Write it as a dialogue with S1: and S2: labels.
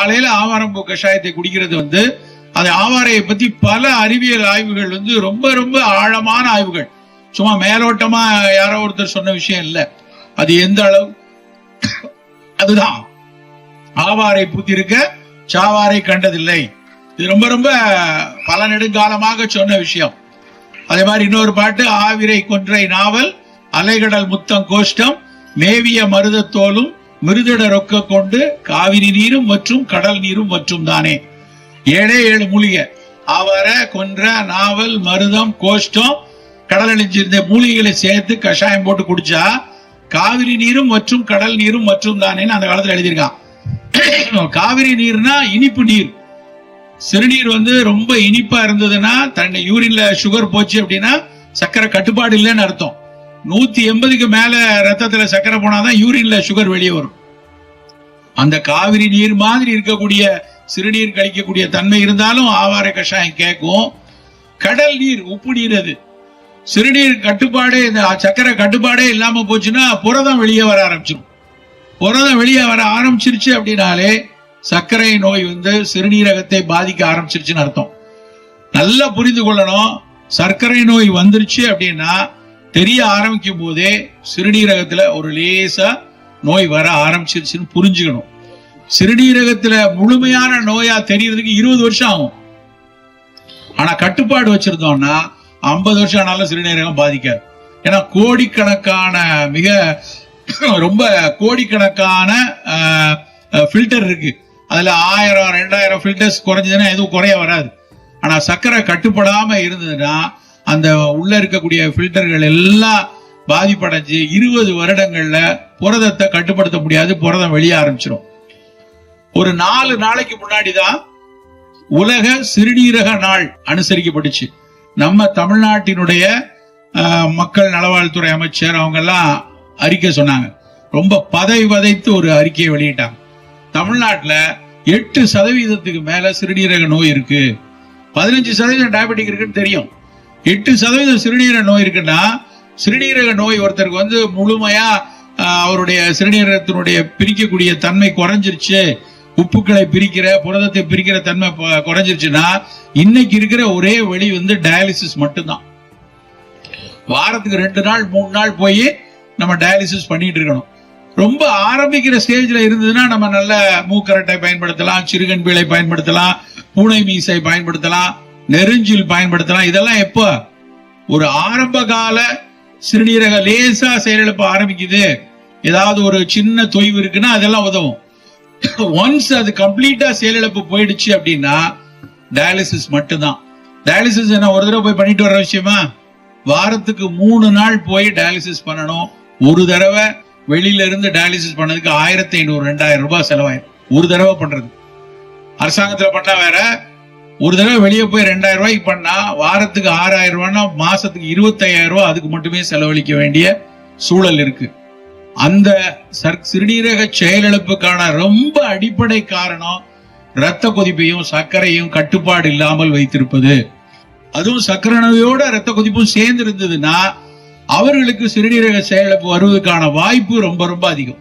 S1: காலையில ஆவாரம்பூ கஷாயத்தை குடிக்கிறது வந்து அது ஆவாரையை பத்தி பல அறிவியல் ஆய்வுகள் வந்து ரொம்ப ரொம்ப ஆழமான ஆய்வுகள். சும்மா மேலோட்டமா யாரோ ஒருத்தர் சொன்ன விஷயம் இல்ல. அது எந்த அளவு? அதுதான். ஆவாரை பூத்திருக்க சாவாரை கண்டதில்லை. இது ரொம்ப ரொம்ப பல நெடுங்காலமாக சொன்ன விஷயம். அதே மாதிரி இன்னொரு பாட்டு ஆவிரை கொன்றை நாவல் அலைகடல் முத்தம் கோஷ்டம் மேவிய மருதத்தோலும் மிருதிட ரொக்க கொண்டு காவிரி நீரும் மற்றும் கடல் நீரும் மற்றும் தானே. ஏழே ஏழு மூலிகை. அவரை கொன்ற நாவல் மருதம் கோஷ்டம் கடல் அழிஞ்சிருந்த மூலிகைகளை சேர்த்து கஷாயம் போட்டு குடிச்சா காவிரி நீரும் மற்றும் கடல் நீரும் மற்றும் தானேன்னு அந்த காலத்துல எழுதியிருக்கான். காவிரி நீர்னா இனிப்பு நீர். சிறுநீர் வந்து ரொம்ப இனிப்பா இருந்ததுன்னா தன்னை யூரின்ல சுகர் போச்சு அப்படின்னா சக்கரை கட்டுப்பாடு இல்லைன்னு அர்த்தம். நூத்தி எண்பதுக்கு மேல ரத்தத்துல சக்கரை போனாதான் யூரின்ல சுகர் வெளியே வரும். அந்த காவிரி நீர் மாதிரி இருக்கக்கூடிய சிறுநீர் கழிக்கக்கூடிய தன்மை இருந்தாலும் ஆவார கஷாயம் கேட்கும். கடல் நீர் உப்பு நீர் அது. சிறுநீர் கட்டுப்பாடே இந்த சக்கரை கட்டுப்பாடே இல்லாம போச்சுன்னா புரதம் வெளியே வர ஆரம்பிச்சிடும் புரதம் வெளியே வர ஆரம்பிச்சிருச்சு அப்படின்னாலே சர்க்கரை நோய் வந்து சிறுநீரகத்தை பாதிக்க ஆரம்பிச்சிருச்சுன்னு அர்த்தம். நல்லா புரிந்து கொள்ளணும். சர்க்கரை நோய் வந்துருச்சு அப்படின்னா தெரிய ஆரம்பிக்கும் போதே சிறுநீரகத்துல ஒரு லேசா நோய் வர ஆரம்பிச்சிருச்சுன்னு புரிஞ்சுக்கணும். சிறுநீரகத்துல முழுமையான நோயா தெரியறதுக்கு இருபது வருஷம் ஆகும். ஆனா கட்டுப்பாடு வச்சிருந்தோம்னா ஐம்பது வருஷம் ஆனாலும் சிறுநீரகம் பாதிக்காது. ஏன்னா கோடிக்கணக்கான மிக ரொம்ப கோடிக்கணக்கான ஃபில்டர் இருக்கு. அதுல ஆயிரம் ரெண்டாயிரம் ஃபில்டர்ஸ் குறைஞ்சதுன்னா எதுவும் குறைய வராது. ஆனா சர்க்கரை கட்டுப்படாம இருந்ததுன்னா அந்த உள்ள இருக்கக்கூடிய ஃபில்டர்கள் எல்லாம் பாதிப்படைஞ்சு இருபது வருடங்கள்ல புரதத்தை கட்டுப்படுத்த முடியாது புரதம் வெளியே ஆரம்பிச்சிடும் ஒரு நாலு நாளைக்கு முன்னாடி தான் உலக சிறுநீரக நாள் அனுசரிக்கப்பட்டுச்சு. நம்ம தமிழ்நாட்டினுடைய மக்கள் நலவாழ்வுத்துறை அமைச்சர் அவங்க எல்லாம் அறிக்கை சொன்னாங்க. ரொம்ப பதை வதைத்து ஒரு அறிக்கையை வெளியிட்டாங்க. தமிழ்நாட்டுல எட்டு சதவீதத்துக்கு மேல சிறுநீரக நோய் இருக்கு. பதினஞ்சு சதவீதம் டயபெட்டிக் இருக்குன்னு தெரியும். எட்டு சதவீதம் சிறுநீரக நோய் இருக்குன்னா சிறுநீரக நோய் ஒருத்தருக்கு வந்து முழுமையா அவருடைய சிறுநீரகத்தினுடைய பிரிக்கக்கூடிய தன்மை குறைஞ்சிருச்சு உப்புக்களை பிரிக்கிற புரதத்தை பிரிக்கிற தன்மை குறைஞ்சிருச்சுன்னா இன்னைக்கு இருக்கிற ஒரே வழி வந்து டயாலிசிஸ் மட்டும்தான். வாரத்துக்கு ரெண்டு நாள் மூணு நாள் போய் நம்ம டயாலிசிஸ் பண்ணிட்டு இருக்கணும். ரொம்ப ஆரம்பிக்கிற ஸ்டேஜ்ல இருந்ததுன்னா நம்ம நல்ல மூக்கரட்டை பயன்படுத்தலாம் சிறுகன்பீளை பயன்படுத்தலாம் பூனை மீசை பயன்படுத்தலாம் நெருஞ்சில் பயன்படுத்தலாம். இதெல்லாம் எப்போ? ஒரு ஆரம்ப கால சிறுநீரக லேசா செயலிழப்பு ஆரம்பிக்குது. ஏதாவது ஒரு சின்ன தொய்வு இருக்குன்னா அதெல்லாம் உதவும். ஒன்ஸ் அது கம்ப்ளீட்டா செயலிழப்பு போயிடுச்சு அப்படின்னா டயாலிசிஸ் மட்டும்தான். டயாலிசிஸ் என்ன ஒரு தடவை போய் பண்ணிட்டு வர விஷயமா? வாரத்துக்கு மூணு நாள் போய் டயாலிசிஸ் பண்ணணும். ஒரு தடவை வெளியில இருந்து டயாலிசிஸ் பண்ணதுக்கு ஆயிரத்தி ஐநூறு ரெண்டாயிரம் ரூபாய் செலவாயிரும். ஒரு தடவை பண்றது. அரசாங்கத்துல பண்ணா வேற ஒரு தடவை வெளியே போய் ரெண்டாயிரம் ரூபாய்க்கு பண்ணா வாரத்துக்கு ஆறாயிரம் ரூபாய்னா மாசத்துக்கு இருபத்தையாயிரம் ரூபாய் அதுக்கு மட்டுமே செலவழிக்க வேண்டிய சூழல் இருக்கு. அந்த சர்- சிறுநீரக செயலிழப்புக்கான ரொம்ப அடிப்படை காரணம் இரத்த கொதிப்பையும் சர்க்கரையும் கட்டுப்பாடு இல்லாமல் வைத்திருப்பது. அதுவும் சர்க்கரை நோயோட இரத்த கொதிப்பும் சேர்ந்து இருந்ததுன்னா அவர்களுக்கு சிறுநீரக செயலிழப்பு வருவதற்கான வாய்ப்பு ரொம்ப ரொம்ப அதிகம்.